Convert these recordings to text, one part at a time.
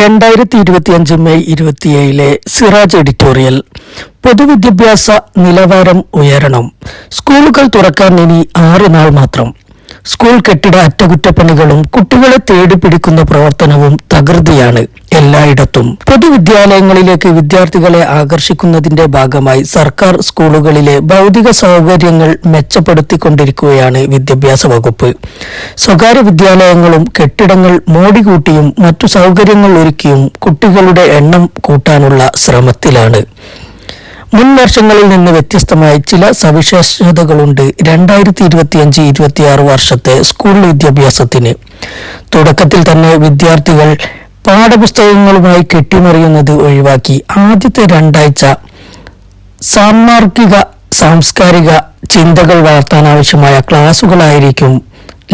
രണ്ടായിരത്തി ഇരുപത്തിയഞ്ച് May ഇരുപത്തിയേഴിലെ Siraj editorial പൊതുവിദ്യാഭ്യാസ നിലവാരം ഉയരണം സ്കൂളുകൾ തുറക്കാൻ ഇനി ആറ് നാൾ മാത്രം. സ്കൂൾ കെട്ടിട അറ്റകുറ്റപ്പണികളും കുട്ടികളെ തേടി പിടിക്കുന്ന പ്രവർത്തനവും തകൃതിയാണ് എല്ലായിടത്തും. പൊതുവിദ്യാലയങ്ങളിലേക്ക് വിദ്യാർത്ഥികളെ ആകർഷിക്കുന്നതിന്റെ ഭാഗമായി സർക്കാർ സ്കൂളുകളിലെ ഭൗതിക സൗകര്യങ്ങൾ മെച്ചപ്പെടുത്തിക്കൊണ്ടിരിക്കുകയാണ് വിദ്യാഭ്യാസ വകുപ്പ്. സ്വകാര്യ വിദ്യാലയങ്ങളും കെട്ടിടങ്ങൾ മോടികൂട്ടിയും മറ്റു സൗകര്യങ്ങൾ ഒരുക്കിയും കുട്ടികളുടെ എണ്ണം കൂട്ടാനുള്ള ശ്രമത്തിലാണ്. മുൻ വർഷങ്ങളിൽ നിന്ന് വ്യത്യസ്തമായി ചില സവിശേഷതകളുണ്ട്. രണ്ടായിരത്തി ഇരുപത്തിയഞ്ച് ഇരുപത്തിയാറ് വർഷത്തെ സ്കൂൾ വിദ്യാഭ്യാസത്തിന്. തുടക്കത്തിൽ തന്നെ വിദ്യാർത്ഥികൾ പാഠപുസ്തകങ്ങളുമായി കെട്ടിമറിയുന്നത് ഒഴിവാക്കി. ആദ്യത്തെ രണ്ടാഴ്ച സാമാർഗിക സാംസ്കാരിക ചിന്തകൾ വളർത്താൻ ആവശ്യമായ ക്ലാസുകളായിരിക്കും.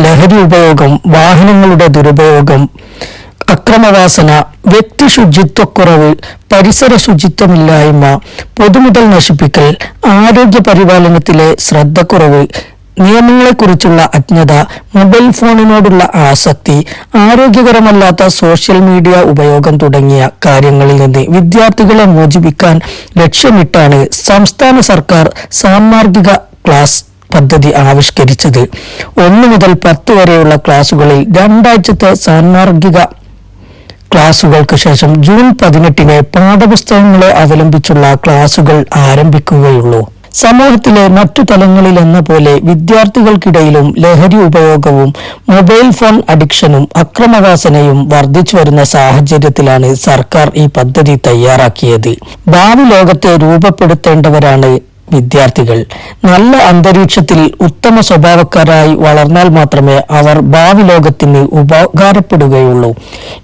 ലഹരി ഉപയോഗം വാഹനങ്ങളുടെ ദുരുപയോഗം അക്രമവാസന വ്യക്തി ശുചിത്വക്കുറവ് പരിസര ശുചിത്വമില്ലായ്മ പൊതുമുതൽ നശിപ്പിക്കൽ ആരോഗ്യ പരിപാലനത്തിലെ ശ്രദ്ധക്കുറവ് നിയമങ്ങളെക്കുറിച്ചുള്ള അജ്ഞത മൊബൈൽ ഫോണിനോടുള്ള ആസക്തി ആരോഗ്യകരമല്ലാത്ത സോഷ്യൽ മീഡിയ ഉപയോഗം തുടങ്ങിയ കാര്യങ്ങളിൽ നിന്ന് വിദ്യാർത്ഥികളെ മോചിപ്പിക്കാൻ ലക്ഷ്യമിട്ടാണ് സംസ്ഥാന സർക്കാർ സാമാർഗിക ക്ലാസ് പദ്ധതി ആവിഷ്കരിച്ചത്. ഒന്നു മുതൽ പത്ത് വരെയുള്ള ക്ലാസുകളിൽ രണ്ടാഴ്ചത്തെ സാന്മാർഗിക ക്ലാസുകൾക്ക് ശേഷം ജൂൺ പതിനെട്ടിന് പാഠപുസ്തകങ്ങളെ അവലംബിച്ചുള്ള ക്ലാസുകൾ ആരംഭിക്കുകയുള്ളൂ. സമൂഹത്തിലെ മറ്റു തലങ്ങളിൽ എന്ന പോലെ വിദ്യാർത്ഥികൾക്കിടയിലും ലഹരി ഉപയോഗവും മൊബൈൽ ഫോൺ അഡിക്ഷനും അക്രമവാസനയും വർദ്ധിച്ചു വരുന്ന സാഹചര്യത്തിലാണ് സർക്കാർ ഈ പദ്ധതി തയ്യാറാക്കിയത്. ഭാവി ലോകത്തെ രൂപപ്പെടുത്തേണ്ടവരാണ് വിദ്യാർത്ഥികൾ. നല്ല അന്തരീക്ഷത്തിൽ ഉത്തമ സ്വഭാവക്കാരായി വളർന്നാൽ മാത്രമേ അവർ ഭാവി ലോകത്തിന് ഉപകാരപ്പെടുകയുള്ളൂ.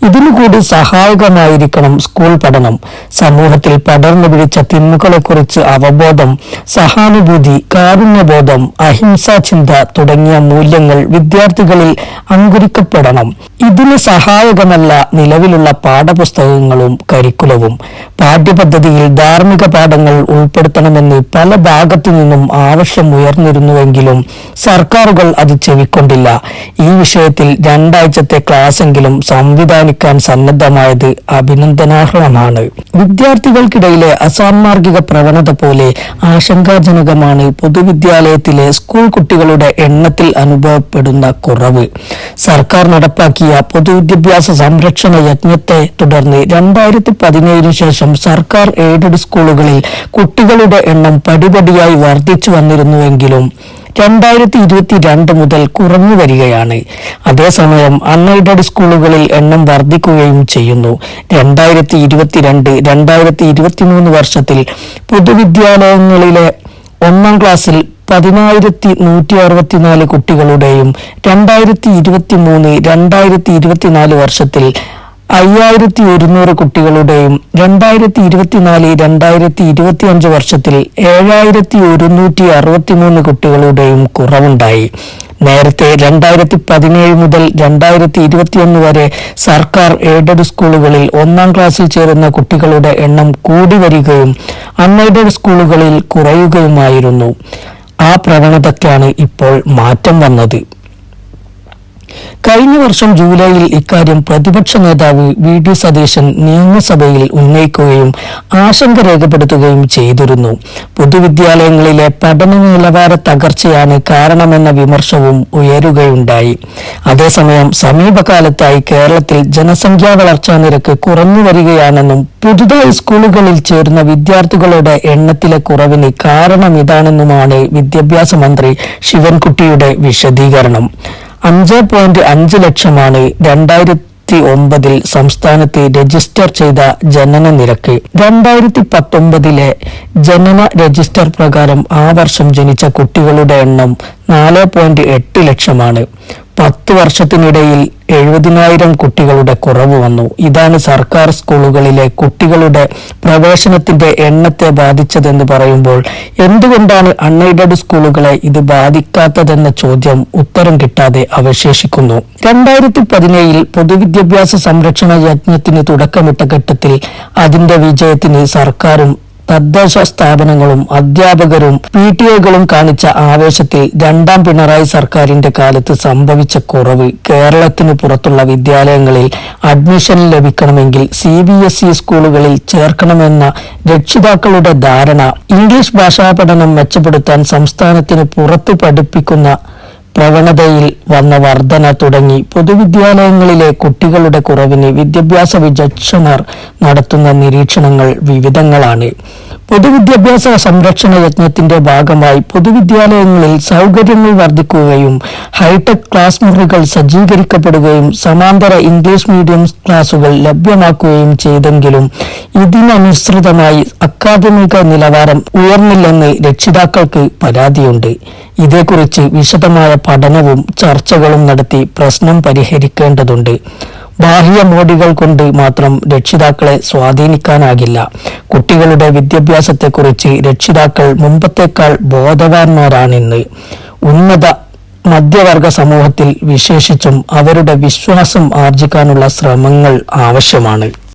ഇതിനു കൂടി സഹായകമായിരിക്കണം സ്കൂൾ പഠനം. സമൂഹത്തിൽ പടർന്നു പിടിച്ച തിന്മകളെക്കുറിച്ച് അവബോധം സഹാനുഭൂതി കാരുണ്യബോധം അഹിംസാ ചിന്ത തുടങ്ങിയ മൂല്യങ്ങൾ വിദ്യാർത്ഥികളിൽ അങ്കുരിക്കപ്പെടണം. ഇതിന് സഹായകമല്ല നിലവിലുള്ള പാഠപുസ്തകങ്ങളും കരിക്കുലവും. പാഠ്യപദ്ധതിയിൽ ധാർമ്മിക പാഠങ്ങൾ ഉൾപ്പെടുത്തണമെന്ന് പല ഭാഗത്തു നിന്നും ആവശ്യം ഉയർന്നിരുന്നുവെങ്കിലും സർക്കാരുകൾ അത് ചെവിക്കൊണ്ടില്ല. ഈ വിഷയത്തിൽ രണ്ടാഴ്ചത്തെ ക്ലാസ്സെങ്കിലും സംവിധാനിക്കാൻ സന്നദ്ധമായത് അഭിനന്ദനാർഹമാണ്. വിദ്യാർത്ഥികൾക്കിടയിലെ അസാമാർഗിക പ്രവണത പോലെ ആശങ്കാജനകമാണ് പൊതുവിദ്യാലയത്തിലെ സ്കൂൾ കുട്ടികളുടെ എണ്ണത്തിൽ അനുഭവപ്പെടുന്ന കുറവ്. സർക്കാർ നടപ്പാക്കിയ പൊതുവിദ്യാഭ്യാസ സംരക്ഷണ യജ്ഞത്തെ തുടർന്ന് രണ്ടായിരത്തി പതിനേഴിന് ശേഷം സർക്കാർ എയ്ഡഡ് സ്കൂളുകളിൽ കുട്ടികളുടെ എണ്ണം പടിപടിയായി വർദ്ധിച്ചു വന്നിരുന്നുവെങ്കിലും രണ്ടായിരത്തി ഇരുപത്തി രണ്ട് മുതൽ കുറഞ്ഞു വരികയാണ്. അതേസമയം അൺഎയ്ഡഡ് സ്കൂളുകളിൽ എണ്ണം വർദ്ധിക്കുകയും ചെയ്യുന്നു. രണ്ടായിരത്തി ഇരുപത്തിരണ്ട് രണ്ടായിരത്തി ഇരുപത്തിമൂന്ന് വർഷത്തിൽ പൊതുവിദ്യാലയങ്ങളിലെ ഒന്നാം ക്ലാസ്സിൽ പതിനായിരത്തി നൂറ്റി അറുപത്തിനാല് കുട്ടികളുടെയും രണ്ടായിരത്തി ഇരുപത്തി മൂന്ന് രണ്ടായിരത്തി ഇരുപത്തിനാല് വർഷത്തിൽ അയ്യായിരത്തി ഒരുന്നൂറ് കുട്ടികളുടെയും രണ്ടായിരത്തി ഇരുപത്തിനാല് രണ്ടായിരത്തി ഇരുപത്തി അഞ്ച് വർഷത്തിൽ ഏഴായിരത്തി ഒരുന്നൂറ്റി അറുപത്തിമൂന്ന് കുട്ടികളുടെയും കുറവുണ്ടായി. നേരത്തെ രണ്ടായിരത്തി പതിനേഴ് മുതൽ രണ്ടായിരത്തി ഇരുപത്തിയൊന്ന് വരെ സർക്കാർ എയ്ഡഡ് സ്കൂളുകളിൽ ഒന്നാം ക്ലാസ്സിൽ ചേരുന്ന കുട്ടികളുടെ എണ്ണം കൂടി വരികയും അൺഎയ്ഡഡ് സ്കൂളുകളിൽ കുറയുകയുമായിരുന്നു. ആ പ്രവണതയ്ക്കാണ് ഇപ്പോൾ മാറ്റം വന്നത്. കഴിഞ്ഞ വർഷം ജൂലൈയിൽ ഇക്കാര്യം പ്രതിപക്ഷ നേതാവ് വി ഡി സതീശൻ നിയമസഭയിൽ ഉന്നയിക്കുകയും ആശങ്ക രേഖപ്പെടുത്തുകയും ചെയ്തിരുന്നു. പൊതുവിദ്യാലയങ്ങളിലെ പഠന നിലവാര തകർച്ചയാണ് കാരണമെന്ന വിമർശവും ഉയരുകയുണ്ടായി. അതേസമയം സമീപകാലത്തായി കേരളത്തിൽ ജനസംഖ്യാ വളർച്ചാ നിരക്ക് കുറഞ്ഞു വരികയാണെന്നും പുതുതായി സ്കൂളുകളിൽ ചേർന്ന വിദ്യാർത്ഥികളുടെ എണ്ണത്തിലെ കുറവിന് കാരണം ഇതാണെന്നുമാണ് വിദ്യാഭ്യാസ മന്ത്രി ശിവൻകുട്ടിയുടെ വിശദീകരണം. അഞ്ച് പോയിന്റ് അഞ്ച് ലക്ഷമാണ് രണ്ടായിരത്തി ഒമ്പതിൽ സംസ്ഥാനത്ത് രജിസ്റ്റർ ചെയ്ത ജനന നിരക്ക്. രണ്ടായിരത്തി പത്തൊമ്പതിലെ ജനന രജിസ്റ്റർ പ്രകാരം ആ വർഷം ജനിച്ച കുട്ടികളുടെ എണ്ണം നാല് പോയിന്റ് എട്ട് ലക്ഷമാണ്. പത്ത് വർഷത്തിനിടയിൽ എഴുപതിനായിരം കുട്ടികളുടെ കുറവ് വന്നു. ഇതാണ് സർക്കാർ സ്കൂളുകളിലെ കുട്ടികളുടെ പ്രവേശനത്തിന്റെ എണ്ണത്തെ ബാധിച്ചതെന്ന് പറയുമ്പോൾ എന്തുകൊണ്ടാണ് അൺഎയ്ഡഡ് സ്കൂളുകളെ ഇത് ബാധിക്കാത്തതെന്ന ചോദ്യം ഉത്തരം കിട്ടാതെ അവശേഷിക്കുന്നു. രണ്ടായിരത്തി പതിനേഴിൽ പൊതുവിദ്യാഭ്യാസ സംരക്ഷണ യജ്ഞത്തിന് തുടക്കമിട്ട ഘട്ടത്തിൽ അതിന്റെ വിജയത്തിന് സർക്കാരും തദ്ദേശ സ്ഥാപനങ്ങളും അധ്യാപകരും പി ടി എകളും കാണിച്ച ആവേശത്തിൽ രണ്ടാം പിണറായി സർക്കാരിന്റെ കാലത്ത് സംഭവിച്ച കുറവ്. കേരളത്തിന് പുറത്തുള്ള വിദ്യാലയങ്ങളിൽ അഡ്മിഷൻ ലഭിക്കണമെങ്കിൽ സി ബി എസ് ഇ സ്കൂളുകളിൽ ചേർക്കണമെന്ന രക്ഷിതാക്കളുടെ ധാരണ. ഇംഗ്ലീഷ് ഭാഷാ പഠനം മെച്ചപ്പെടുത്താൻ സംസ്ഥാനത്തിന് പുറത്ത് പഠിപ്പിക്കുന്ന പ്രവണതയിൽ വന്ന വർധന തുടങ്ങി. പൊതുവിദ്യാലയങ്ങളിലെ കുട്ടികളുടെ കുറവിന് വിദ്യാഭ്യാസ വിചക്ഷണർ നടത്തുന്ന നിരീക്ഷണങ്ങൾ വിവിധങ്ങളാണ്. പൊതുവിദ്യാഭ്യാസ സംരക്ഷണ യജ്ഞത്തിന്റെ ഭാഗമായി പൊതുവിദ്യാലയങ്ങളിൽ സൗകര്യങ്ങൾ വർദ്ധിക്കുകയും ഹൈടെക് ക്ലാസ് മുറികൾ സജ്ജീകരിക്കപ്പെടുകയും സമാന്തര ഇംഗ്ലീഷ് മീഡിയം ക്ലാസുകൾ ലഭ്യമാക്കുകയും ചെയ്തെങ്കിലും ഇതിനനുസൃതമായി അക്കാദമിക നിലവാരം ഉയർന്നില്ലെന്ന് രക്ഷിതാക്കൾക്ക് പരാതിയുണ്ട്. ഇതേക്കുറിച്ച് വിശദമായ പഠനവും ചർച്ചകളും നടത്തി പ്രശ്നം പരിഹരിക്കേണ്ടതുണ്ട്. ബാഹ്യ മോഡികൾ കൊണ്ട് മാത്രം രക്ഷിതാക്കളെ സ്വാധീനിക്കാനാകില്ല. കുട്ടികളുടെ വിദ്യാഭ്യാസത്തെക്കുറിച്ച് രക്ഷിതാക്കൾ മുമ്പത്തേക്കാൾ ബോധവാന്മാരാണിന്ന്. ഉന്നത മധ്യവർഗ സമൂഹത്തിൽ വിശേഷിച്ചും അവരുടെ വിശ്വാസം ആർജിക്കാനുള്ള ശ്രമങ്ങൾ ആവശ്യമാണ്.